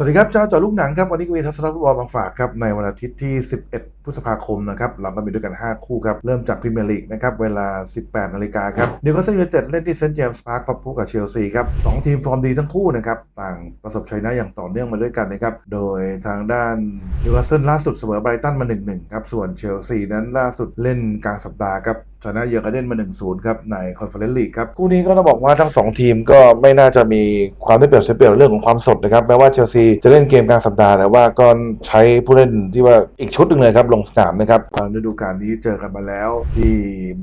สวัสดีครับเจ้าจอลูกหนังครับวันนี้ก็มีทัศนฟุตบอลมาฝากครับในวันอาทิตย์ที่ 11 พฤษภาคมนะครับเราก็มีด้วยกัน 5 คู่ครับ เริ่มจากพรีเมียร์ลีกนะครับเวลา 18 นาฬิกาครับนิวคาสเซิลยูไนเต็ดเล่นที่เซนต์เจมส์พาร์คพบกับเชลซีครับสองทีมฟอร์มดีทั้งคู่นะครับต่างประสบชัยชนะอย่างต่อเนื่องมาด้วยกันนะครับโดยทางด้านนิวคาสเซิลล่าสุดเสมอไบรตันมา 1-1 ครับส่วนเชลซีนั้นล่าสุดเล่นกลางสัปดาห์ครับ ชนะเยอร์กาเดนมา 1-0 ครับ ในคอนเฟอเรนซ์ลีกครับ คู่นี้ก็ต้องบอกว่าทั้ง 2 ทีมก็ไม่น่าจะมีความได้เปรียบเสียเปรียบเรื่องของความสดนะครับ แม้ว่าเชลซีจะเล่นเกมกลางสัปดาห์แต่ว่าก็ใช้ผู้เล่นที่ว่าอีกชุดหนึ่งเลยครับ ลงสนามนะครับตอนฤดูกาลนี้เจอกันมาแล้วที่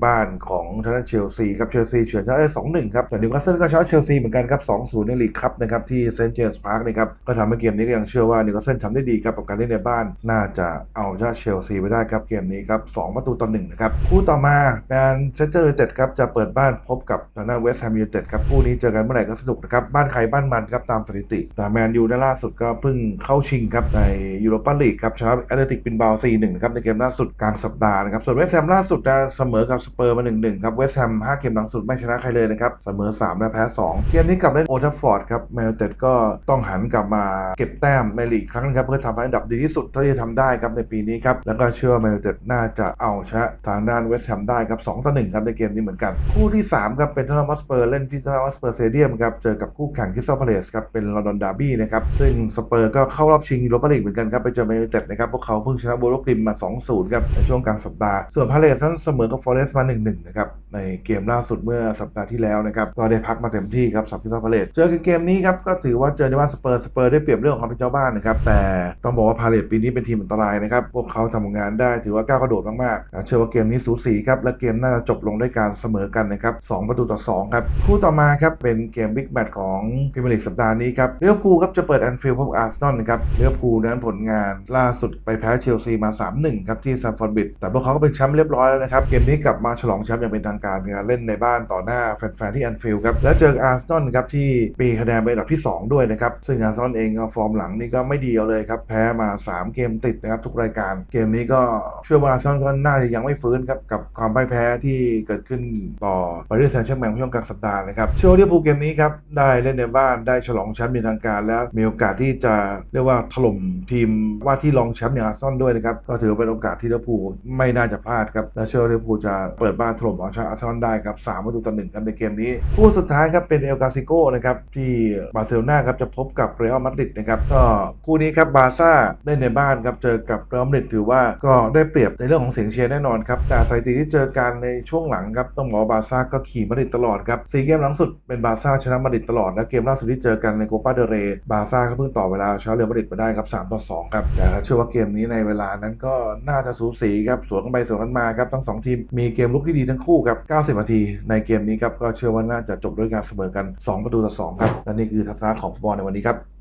บ้านของทางเชลซีครับเชลซีเฉือนชนะได้2-1 ครับแต่นิวคาสเซิลก็ชนะเชลซีเหมือนกันครับ 2-0 ในลีกครับนะครับที่เซนต์เจมส์พาร์คนะครับก็ทำให้เกมนี้ก็ยังเชื่อว่านิวคาสเซิลทำได้ดีครับกับการเล่นในบ้านน่าจะเอาชนะเชลซีไปได้ครับเกมนี้ครับสองประตูต่อหนึ่งนะครับคู่ต่อมาแมนเชสเตอร์ยูไนเต็ดครับจะเปิดบ้านพบกับทางด้านเวสต์แฮมยูไนเต็ดครับคู่นี้เจอกันเมื่อไหร่ก็สนุกนะครับ บ้านใครบ้านมันครับตามสถิติ แต่แมนยูในล่าสุดก็เพิ่งเข้าชิงครับในยูโรปาลีกครับชนะแอตเลติกบินบาล4-1นะครับในเกมล่าสุดกลางสัปดาห์นะครับส่วนเวสต์แฮมล่าสุดจะเสมอกับสเปอร์มา1-1ครับเวสต์แฮม5เกมหลังสุดไม่ชนะใครเลยนะครับเสมอ3และแพ้ 2 เกมนี้กลับเล่นโอทัฟฟอร์ดครับแมนยูไนเต็ดก็ต้องหันกลับมาเก็บแต้มในลีกครั้งนะครับเพื่อทำให้อันดับดีที่สุดเท่าที่จะทำได้ครับในปีนี้ครับแล้วก็เชื่อว่าแมนยูเต็ดน่าจะเอาชนะทางด้านเวสต์แฮมได้ครับับ2ต่อ1ครับในเกมนี้เหมือนกัน คู่ที่3ครับเป็นทนอมสเปอร์เล่นที่ทนอมสเปอร์สเซเดียมครับเจอกับคู่แข่งคิสซอพาเลสครับเป็นลอนดอนดาร์บี้นะครับซึ่งสเปอร์ก็เข้ารอบชิงยูโรปาลีกเหมือนกันครับไปเจอแมนยูเต็ดนะครับพวกเขาเพิ่งชนะโบโลกริมมา 2-0ครับในช่วงกลางสัปดาห์ส่วนพาเลสนั้นเสมอกับฟอเรสต์มา 1-1 นะครับในเกมล่าสุดเมื่อสัปดาห์ที่แล้วนะครับก็ได้พักมาเต็มที่ครับสำหรับคิสซอพาเลสเจอกับเกมนี้ครับก็ถือว่าเจอในบ้านสเปอร์สเปอร์ได้เปรียบเรื่องของความเป็นเจ้าบ้านนะครับแต่ต้องบอกว่าพาเลสปีนี้เป็นทีมอันตรายนะครับพวกเขาทำงานได้ถือว่าก้าวกระโดดมากๆเชื่อว่าเกมนี้สูสีครับและเกกมน่าจะจบลงด้วยการเสมอกันนะครับสองประตูต่อ 2 ครับ คู่ต่อมาครับ เป็นเกมบิ๊กแมตช์ของพรีเมียร์ลีกสัปดาห์นี้ครับเลี้ยวภูครับจะเปิดแอนฟิลด์พบอาร์เซนอลนะครับเลี้ยวภูนั้นผลงานล่าสุดไปแพ้เชลซีมา 3-1 ครับที่ซัมฟอร์ดบิดแต่พวกเขาก็เป็นแชมป์เรียบร้อยแล้วนะครับเกมนี้กลับมาฉลองแชมป์อย่างเป็นทางการการเล่นในบ้านต่อหน้าแฟนๆที่แอนฟิลด์ครับแล้วเจออาร์เซนอลครับที่ปีคะแนนเป็นอันดับที่ 2 ด้วยนะครับซึ่งอาร์เซนอลเองก็ฟอร์มหลังนี่ก็ไม่ดีเอาเลยครับแพ้มา 3 เกมติดนะครับทุกรายการ เกมนี้ก็เชื่อว่าอาร์เซนอลก็น่าจะยังไม่ฟื้นครับกับความพ่ายแพ้ที่เกิดขึ้นต่อปารีสแซงต์แชร์แมงช่วงกลางสัปดาห์นะครับเชื่อว่าลิเวอร์พูลเกมนี้ครับได้เล่นในบ้านได้ฉลองแชมป์เป็นทางการ แล้วมีโอกาสที่จะเรียกว่าถล่มทีมว่าที่รองแชมป์อย่างอาร์เซนอลด้วยนะครับก็ถือว่าเป็นโอกาสที่ลิเวอร์พูลไม่น่าจะพลาดครับและเชื่อว่าลิเวอร์พูลจะเปิดบ้านถล่มเอาชนะอาร์เซนอลได้ครับสามประตูต่อหนึ่งครับในเกมนี้คู่สุดท้ายครับเป็นเอลกาซิโกนะครับที่บาร์เซโลนาครับจะพบกับเรอัลมาดริดนะครับก็คู่นี้ครับบาร์ซ่าเล่นในบ้านครับเจอกับเรอัลมาดริดถือว่าก็ได้เปรียบในเรื่องของเสียงเชียร์แน่นอนครับแต่สถิติที่เจอกันในช่วงหลังครับต้องบอกบาซ่าก็ขี่มาดริดตลอดครับสี่เกมหลังสุดเป็นบาซ่าชนะมาดริดตลอดและเกมล่าสุดที่เจอกันในโคปาเดเรบาซ่าก็เพิ่งต่อเวลาชนะเรอัลมาดริดมาได้ครับ3ต่อ2ครับแต่เชื่อว่าเกมนี้ในเวลานั้นก็น่าจะสูสีครับสวนกันไปสวนกันมาครับทั้งสองทีมมีเกมลุกที่ดีทั้งคู่ครับ90นาที ในเกมนี้ครับก็เชื่อว่าน่าจะจบด้วยการเสมอกัน 2 ประตูต่อ2ครับและนี่คือทัศนะของฟุตบอลในวันนี้ครับ